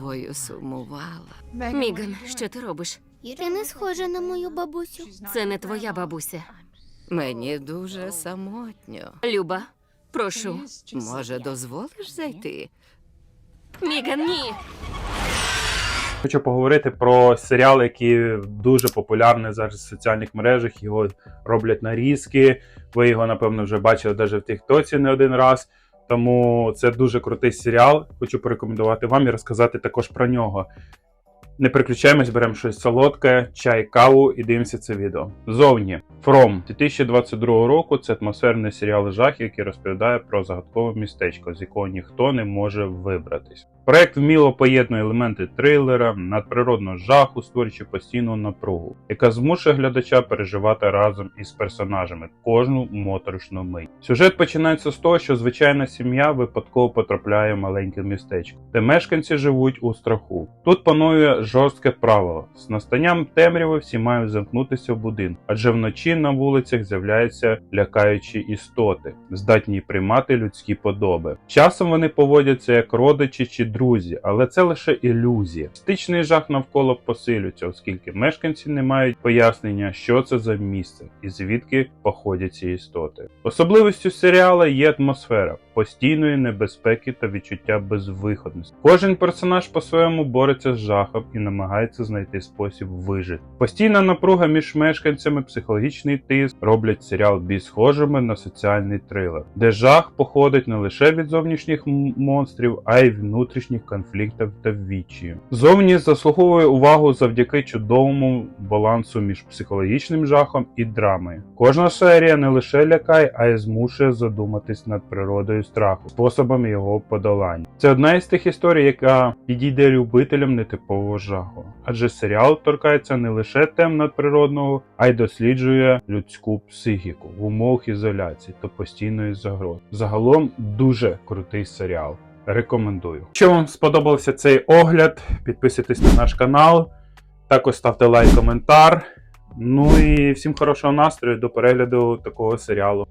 Бою сумувала. Міган, що ти робиш? Ти не схожа на мою бабусю. Це не твоя бабуся. Мені дуже самотньо. Люба, прошу. Може, дозволиш зайти? Міган, ні. Хочу поговорити про серіал, який дуже популярний зараз в соціальних мережах. Його роблять нарізки. Ви його, напевно, вже бачили навіть в Тіктоці не один раз. Тому це дуже крутий серіал. Хочу порекомендувати вам і розказати також про нього. Не переключаємось, беремо щось солодке, чай, каву і дивимося це відео. Зовні From 2022 року це атмосферний серіал жах, який розповідає про загадкове містечко, з якого ніхто не може вибратись. Проект вміло поєднує елементи трилера, надприродного жаху, створюючи постійну напругу, яка змушує глядача переживати разом із персонажами кожну моторошну мить. Сюжет починається з того, що звичайна сім'я випадково потрапляє в маленьке містечко, де мешканці живуть у страху. Тут панує жорстке правило: з настанням темряви всі мають замкнутися в будинку, адже вночі на вулицях з'являються лякаючі істоти, здатні приймати людські подоби. Часом вони поводяться як родичі чи друзі, але це лише ілюзія. Стичний жах навколо посилюється, оскільки мешканці не мають пояснення, що це за місце і звідки походять ці істоти. Особливістю серіалу є атмосфера постійної небезпеки та відчуття безвиходності. Кожен персонаж по-своєму бореться з жахом і намагається знайти спосіб вижити. Постійна напруга між мешканцями, психологічний тиск роблять серіал більш схожими на соціальний трилер, де жах походить не лише від зовнішніх монстрів, а й внутрішніх конфліктів та відчаю. Зовні заслуговує увагу завдяки чудовому балансу між психологічним жахом і драмою. Кожна серія не лише лякає, а й змушує задуматись над природою страху, способами його подолання. Це одна із тих історій, яка підійде любителям нетипового жаху, адже серіал торкається не лише тем надприродного, а й досліджує людську психіку в умовах ізоляції та постійної загрози. Загалом дуже крутий серіал. Рекомендую. Якщо вам сподобався цей огляд, підписуйтесь на наш канал, також ставте лайк, коментар. Ну і всім хорошого настрою до перегляду такого серіалу.